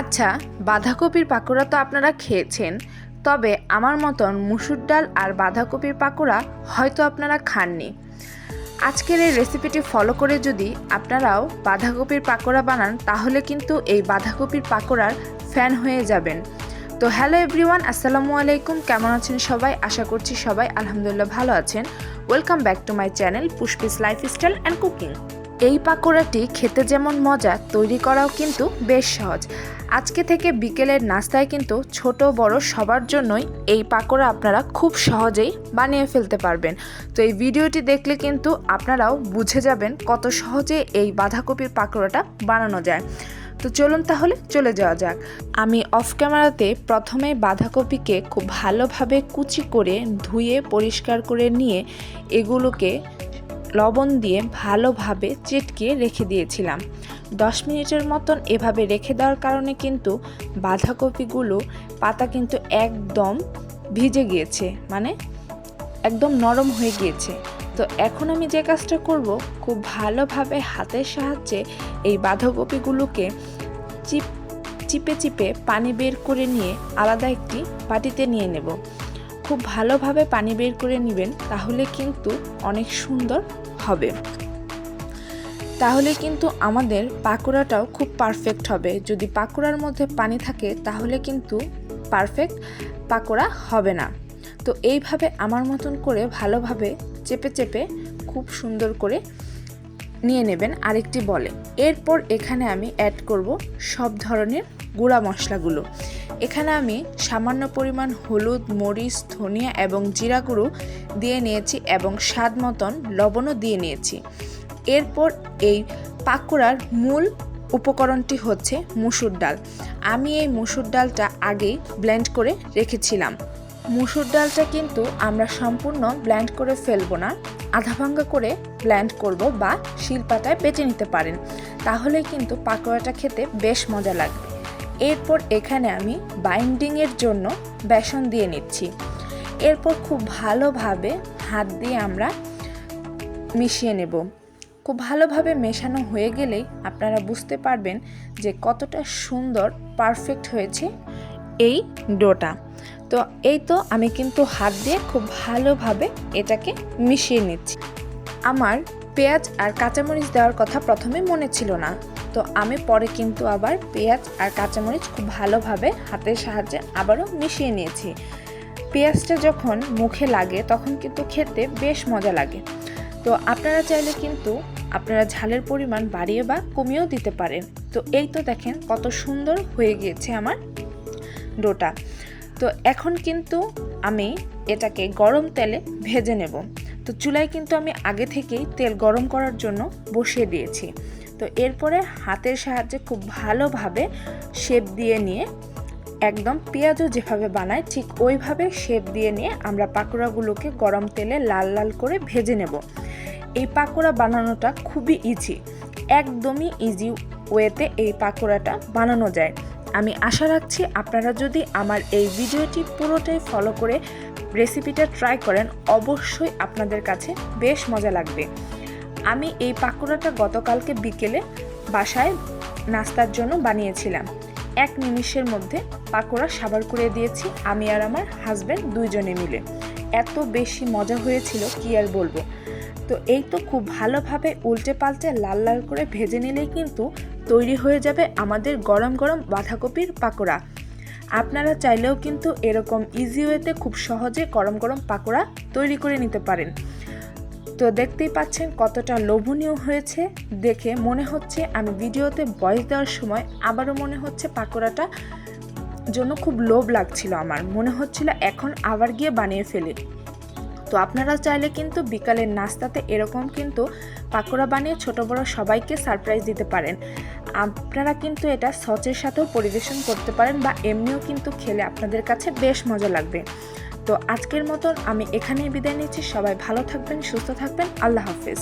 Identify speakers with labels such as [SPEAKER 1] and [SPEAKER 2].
[SPEAKER 1] আচ্ছা বাঁধাকপির পাকোড়া তো আপনারা খেয়েছেন, তবে আমার মতন মুসুর ডাল আর বাঁধাকপির পাকোড়া হয়তো আপনারা খাননি। আজকের এই রেসিপিটি ফলো করে যদি আপনারাও বাঁধাকপির পাকোড়া বানান, তাহলে কিন্তু এই বাঁধাকপির পাকোড়ার ফ্যান হয়ে যাবেন। তো হ্যালো এভরিওয়ান, আসসালামু আলাইকুম। কেমন আছেন সবাই? আশা করছি সবাই আলহামদুলিল্লাহ ভালো আছেন। Welcome back to my channel Pushpi's lifestyle and cooking. এই পাকোড়াটি খেতে যেমন মজা, তৈরি করাও কিন্তু বেশ সহজ। আজকে থেকে বিকেলের নাস্তায় কিন্তু ছোট বড় সবার জন্যই এই পাকোড়া আপনারা খুব সহজেই বানিয়ে ফেলতে পারবেন। তো এই ভিডিওটি দেখলে কিন্তু আপনারাও বুঝে যাবেন কত সহজে এই বাঁধাকপির পাকোড়াটা বানানো যায়। তো চলুন তাহলে চলে যাওয়া যাক। আমি অফ ক্যামেরাতে প্রথমে বাঁধাকপিকে খুব ভালোভাবে কুচি করে ধুয়ে, পরিষ্কার করে নিয়ে এগুলোকে লবণ দিয়ে ভালোভাবে চিটকিয়ে রেখে দিয়েছিলাম। দশ মিনিটের মতন এভাবে রেখে দেওয়ার কারণে কিন্তু বাঁধাকপিগুলো পাতা কিন্তু একদম ভিজে গিয়েছে মানে একদম নরম হয়ে গিয়েছে। তো এখন আমি যে কাজটা করব, খুব ভালোভাবে হাতের সাহায্যে এই বাঁধাকপিগুলোকে চিপ, চিপে চিপে পানি বের করে নিয়ে আলাদা একটি বাটিতে নিয়ে নেব। খুব ভালোভাবে পানি বের করে নেবেন, তাহলে কিন্তু অনেক সুন্দর হবে। তাহলে কিন্তু আমাদের পাকোড়াটাও খুব পারফেক্ট হবে। যদি পাকোড়ার মধ্যে পানি থাকে, তাহলে কিন্তু পারফেক্ট পাকোড়া হবে না। তো এইভাবে আমার মতন করে ভালোভাবে চেপে চেপে খুব সুন্দর করে নিয়ে নেবেন আরেকটি বলে। এরপর এখানে আমি অ্যাড করব সব ধরনের গুঁড়া মশলাগুলো। এখানে আমি সামান্য পরিমাণ হলুদ, মরিচ, ধনিয়া এবং জিরা গুঁড়ো দিয়ে নিয়েছি এবং স্বাদ মতন লবণও দিয়ে নিয়েছি। এরপর এই পাকোড়ার মূল উপকরণটি হচ্ছে মুসুর ডাল। আমি এই মুসুর ডালটা আগেই ব্লেন্ড করে রেখেছিলাম। মুসুর ডালটা কিন্তু আমরা সম্পূর্ণ ব্ল্যান্ড করে ফেলব না, আধা ভাঙ্গা করে ব্ল্যান্ড করব বা শিলপাটায় বেটে নিতে পারেন। তাহলে কিন্তু পাকোড়াটা খেতে বেশ মজা লাগবে। এরপর এখানে আমি বাইন্ডিংয়ের জন্য বেসন দিয়ে নিচ্ছি। এরপর খুব ভালোভাবে হাত দিয়ে আমরা মিশিয়ে নেব। খুব ভালোভাবে মেশানো হয়ে গেলেই আপনারা বুঝতে পারবেন যে কতটা সুন্দর পারফেক্ট হয়েছে এই ডোটা। তো এই তো আমি কিন্তু হাত দিয়ে খুব ভালোভাবে এটাকে মিশিয়ে নিচ্ছি। আমার পেঁয়াজ আর কাঁচামরিচ দেওয়ার কথা প্রথমে মনে ছিল না। তো আমি পরে কিন্তু আবার পেঁয়াজ আর কাঁচামরিচ খুব ভালোভাবে হাতের সাহায্যে আবারও মিশিয়ে নিয়েছি। পেঁয়াজটা যখন মুখে লাগে, তখন কিন্তু খেতে বেশ মজা লাগে। তো আপনারা চাইলে কিন্তু আপনারা ঝালের পরিমাণ বাড়িয়ে বা কমিয়েও দিতে পারেন। তো এই তো দেখেন কত সুন্দর হয়ে গিয়েছে আমার ডোটা। তো এখন কিন্তু আমি এটাকে গরম তেলে ভেজে নেব। তো চুলায় কিন্তু আমি আগে থেকেই তেল গরম করার জন্য বসিয়ে দিয়েছি। তো এরপরে হাতের সাহায্যে খুব ভালোভাবে শেপ দিয়ে নিয়ে একদম পেঁয়াজও যেভাবে বানায় ঠিক ওইভাবে শেপ দিয়ে নিয়ে আমরা পাকোড়াগুলোকে গরম তেলে লাল লাল করে ভেজে নেব। এই পাকোড়া বানানোটা খুবই ইজি একদমই ইজি ওয়েতে এই পাকোড়াটা বানানো যায়। আমি আশা রাখছি আপনারা যদি আমার এই ভিডিওটি পুরোটাই ফলো করে রেসিপিটা ট্রাই করেন, অবশ্যই আপনাদের কাছে বেশ মজা লাগবে। আমি এই পাকোড়াটা গতকালকে বিকেলে বাসায় নাস্তার জন্য বানিয়েছিলাম। এক নিমিষের মধ্যে পাকোড়া সাবার করে দিয়েছি। আমি আর আমার হাজব্যান্ড দুইজনে মিলে। এত বেশি মজা হয়েছিল, কি আর বলব। তো এই তো খুব ভালোভাবে উল্টে পাল্টে লাল লাল করে ভেজে নিলেই কিন্তু তৈরি হয়ে যাবে আমাদের গরম গরম বাঁধাকপির পাকোড়া। আপনারা চাইলেও কিন্তু এরকম ইজি ওয়েতে খুব সহজে গরম গরম পাকোড়া তৈরি করে নিতে পারেন। তো দেখতেই পাচ্ছেন কতটা লোভনীয় হয়েছে। দেখে মনে হচ্ছে আমি ভিডিওতে ভয়েস দেওয়ার সময় আবারও মনে হচ্ছে পাকোড়াটা জন্য খুব লোভ লাগছিল আমার। মনে হচ্ছিল এখন আবার গিয়ে বানিয়ে ফেলি। তো আপনারা চাইলে কিন্তু বিকালের নাস্তাতে এরকম কিন্তু পাকোড়া বানিয়ে ছোট বড় সবাইকে সারপ্রাইজ দিতে পারেন। আপনারা কিন্তু এটা সচের সাথেও পরিবেশন করতে পারেন বা এমনিও কিন্তু খেলে আপনাদের কাছে বেশ মজা লাগবে। তো আজকের মতন আমি এখানেই বিদায় নিচ্ছি। সবাই ভালো থাকবেন, সুস্থ থাকবেন। আল্লাহ হাফিজ।